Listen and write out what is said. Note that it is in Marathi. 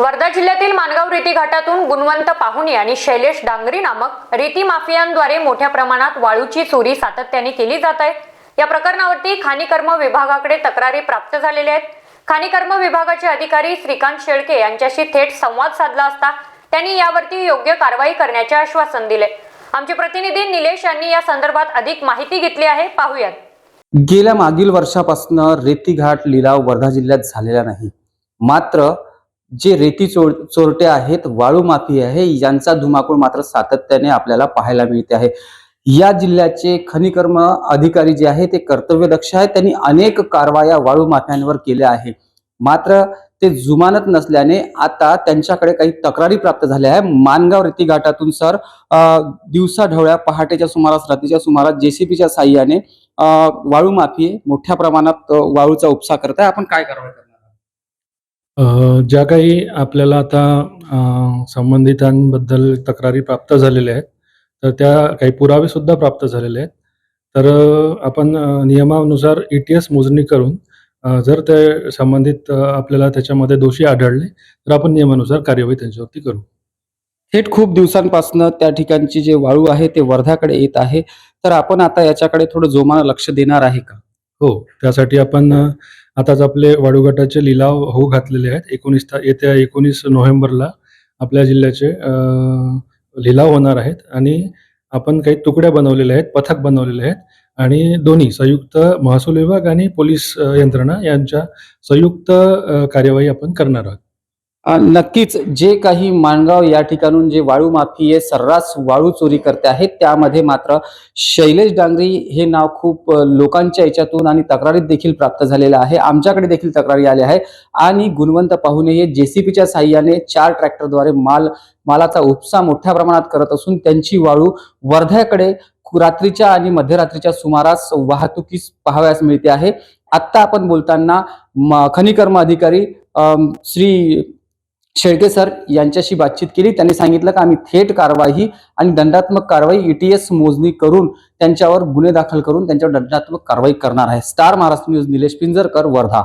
वर्धा जिल्ह्यातील मानगाव रेती घाटातून गुणवंत पाहुणे आणि शैलेश डांगरी नामक रेती माफियांद्वारे मोठ्या प्रमाणात वाळूची चोरी सातत्याने केली जात आहे. या प्रकरणावरती खाणीकर्म विभागाकडे तक्रारी प्राप्त झालेल्या आहेत. खाणीकर्म विभागाचे अधिकारी श्रीकांत शेळके यांच्याशी थेट संवाद साधला असता त्यांनी यावरती योग्य कारवाई करण्याचे आश्वासन दिले. आमचे प्रतिनिधी निलेश यांनी या संदर्भात अधिक माहिती घेतली आहे. पाहूयात. गेल्या मागील वर्षापासून रेतीघाट लिलाव वर्धा जिल्ह्यात झालेला नाही. मात्र जे रेती चोर चोरटे आहेत वाळू माफी आहे यांचा धुमाकूळ मात्र सातत्याने आपल्याला पाहायला मिळते आहे. या जिल्ह्याचे खनिकर्म अधिकारी जे आहे ते कर्तव्यदक्ष आहेत त्यांनी अनेक कारवाया वाळू माफ्यांवर केल्या आहे. मात्र ते जुमानत नसल्याने आता त्यांच्याकडे काही तक्रारी प्राप्त झाल्या आहे मानगाव रेती घाटातून सर दिवसाढवळ्या पहाटेच्या सुमारास रात्रीच्या सुमारास जेसीबीच्या साह्याने वाळू माफी मोठ्या प्रमाणात वाळूचा उपसा करत आहे आपण काय कारवाई करणार? ज्या काही आपल्याला आता संबंधितांबद्दल तक्रारी प्राप्त झालेल्या आहेत तर त्या काही पुरावे सुद्धा प्राप्त झालेले आहेत. तर आपण नियमानुसार ई टी एस मोजणी करून जर ते संबंधित आपल्याला त्याच्यामध्ये दोषी आढळले तर आपण नियमानुसार कार्यवाही त्यांच्यावरती करू. थेट खूप दिवसांपासून त्या ठिकाणची जे वाळू आहे ते वर्ध्याकडे येत आहे. तर आपण आता याच्याकडे थोडं जोमानं लक्ष देणार आहे का? हो त्यासाठी आपण अ, आताच आपले वाळूगटाचे लिलाव होऊ घातलेले आहेत. एकोणीस ता येत्या एकोणीस नोव्हेंबरला आपल्या जिल्ह्याचे अ, लिलाव होणार आहेत आणि आपण काही तुकड्या बनवलेल्या आहेत पथक बनवलेले आहेत आणि दोन्ही संयुक्त महसूल विभाग आणि पोलीस अ, यंत्रणा यांच्या संयुक्त अ, कार्यवाही आपण करणार आहोत. नक्कीच जे काही माणगाव या ठिकाणून जे वाळू माफी आहे सर्रास वाळू चोरी करते आहेत त्यामध्ये मात्र शैलेश डांगरी हे नाव खूप लोकांच्या याच्यातून आणि तक्रारीत देखील प्राप्त झालेलं आहे. आमच्याकडे देखील तक्रारी आल्या आहे आणि गुणवंत पाहुणे हे जेसीपीच्या साह्याने चार ट्रॅक्टरद्वारे माल मालाचा उपसा मोठ्या प्रमाणात करत असून त्यांची वाळू वर्ध्याकडे रात्रीच्या आणि मध्यरात्रीच्या सुमारास वाहतुकीस पाहावयास मिळते आहे. आत्ता आपण बोलताना म- खनिकर्म अधिकारी श्री शेळके सर यांच्याशी बातचीत केली. त्यांनी सांगितलं की आम्ही थेट कारवाई आणि दंडात्मक कारवाई ईटीएस मोजणी करून त्यांच्यावर गुन्हे दाखल करून त्यांच्यावर दंडात्मक कारवाई करणार आहे. Star Maharashtra News Nilesh Pinjarkar Wardha.